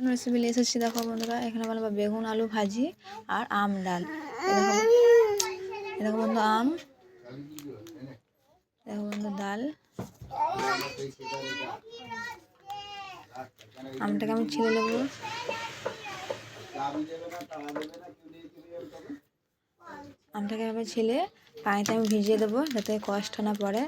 নতুন রেসিপি নিয়ে এসেছি, দেখো বন্ধুরা। এখানে বানাবো বেগুন, আলু ভাজি আর আম ডাল। দেখো বন্ধু আম। দেখো বন্ধু ডাল। আমটাকে আমি ছিলে নেব আমটাকে এভাবে ছিলে পানিতে আমি ভিজিয়ে দেবো, যাতে কষ্ট না পড়ে।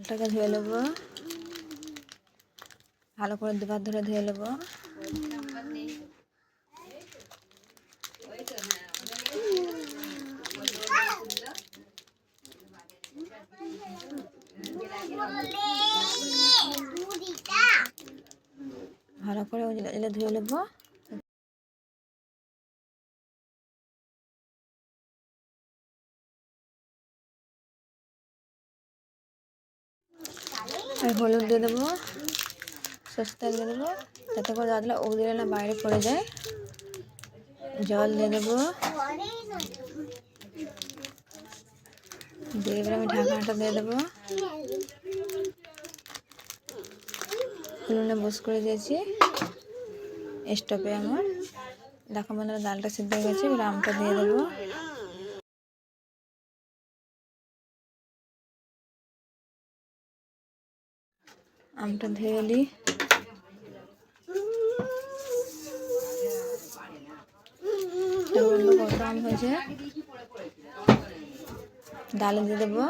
ডালটাকে ধুয়ে নেব। ভালো করে দুবার ধরে ধুয়ে নেব। ভালো করে ধুয়ে নেব। আর হলুদ দিয়ে দেবো তেল দিয়ে দেবো, যাতে করে দাদলা উগলে না বাইরে পড়ে যায়। জল দিয়ে দেবো। দিয়ে আমি ঢাকনাটা দিয়ে দেবো। উনুনে বস করে দিয়েছি। স্টোভে আমার। দেখো মানে ডালটা সিদ্ধ হয়ে গেছে, এবার আমটা দিয়ে দেবো। আমটা ধুয়ে নিই। হয়েছে। ডালে দিয়ে দেবো।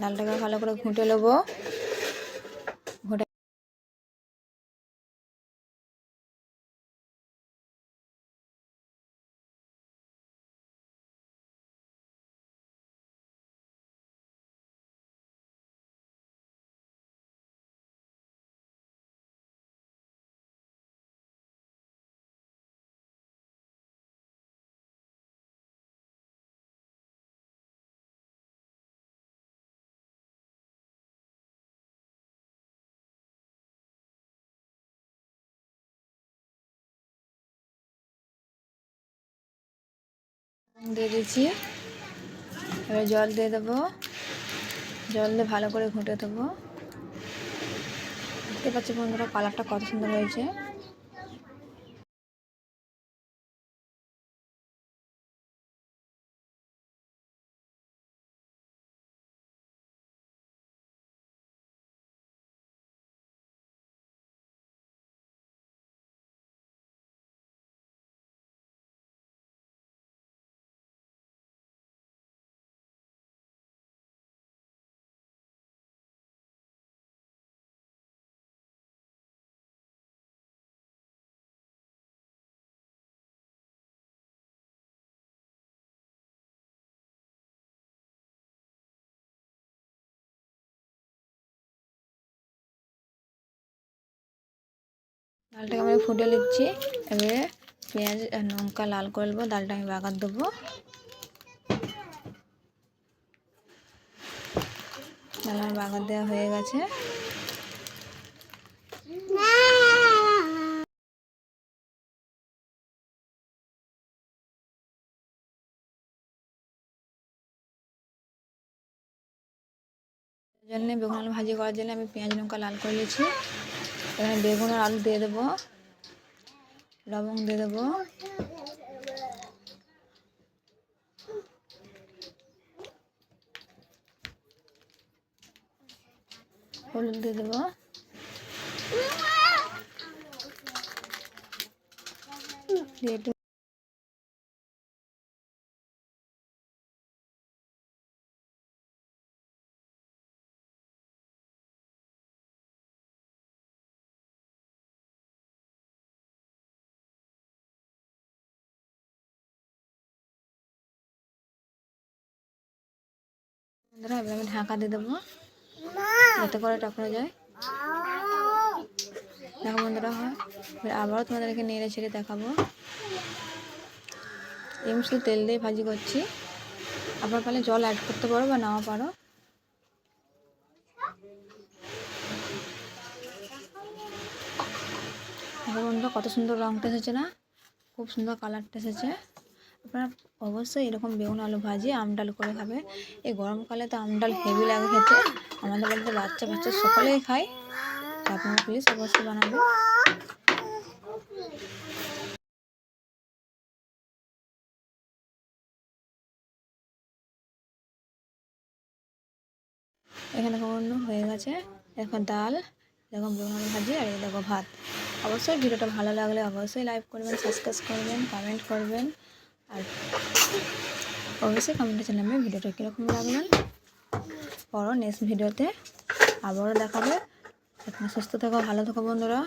ডালটাকে ভালো করে ঘুঁটে নেব। দিয়ে দিয়েছি এবার জল দিয়ে দেবো। জল দিয়ে ভালো করে ঘুঁটে দেবো। দেখতে পাচ্ছি বন্ধুরা কালারটা কত সুন্দর হয়েছে। ডালটাকে আমি ফুটে নিচ্ছি। এবারে পেঁয়াজ আর লঙ্কা লাল করে নেব, ডালটা আমি বাগার দেবো। ডাল আমার বাগার দেওয়া হয়ে গেছে। জন্য বেগুন ভাজি করার জন্য আমি পেঁয়াজ লঙ্কা লাল করে নিয়েছি। এখানে বেগুন আলু দিয়ে দেবো লবং দিয়ে দেবো। হলুদ দিয়ে দেবো। দিয়ে বন্ধুরা এবার আমি ঢাকা দিয়ে দেবো। যাতে করে এটা করে যায় দেখো বন্ধুরা হয় এবার আবারও তোমাদেরকে নেড়ে ছেড়ে দেখাবো। এমনি শুধু তেল দিয়ে ভাজি করছি। আবার পালে জল অ্যাড করতে পারো বা নাও পারো। দেখো বন্ধুরা কত সুন্দর রঙটা এসেছে না? খুব সুন্দর কালারটা এসেছে। আপনারা অবশ্যই এরকম বেগুন, আলু ভাজি আমডাল করে খাবে এই গরমকালে তো আমডাল হেভি লাগে খেতে। আমাদের বাড়িতে বাচ্চা বাচ্চা সকলেই খায়। আপনারা প্লিজ অবশ্যই বানাবে এখানে কখনো হয়ে গেছে। এখন ডাল দেখুন বেগুন ভাজি, আর দেখো ভাত। অবশ্যই ভিডিওটা ভালো লাগলে অবশ্যই লাইক করবেন সাবস্ক্রাইব করবেন কমেন্ট করবেন। আর অবশ্যই কমেন্টে জানাবেন ভিডিওটা কীরকম লাগলেন পরও নেক্সট ভিডিওতে আবারও দেখাবে। আপনার সুস্থ থাকো, ভালো থাকো বন্ধুরা।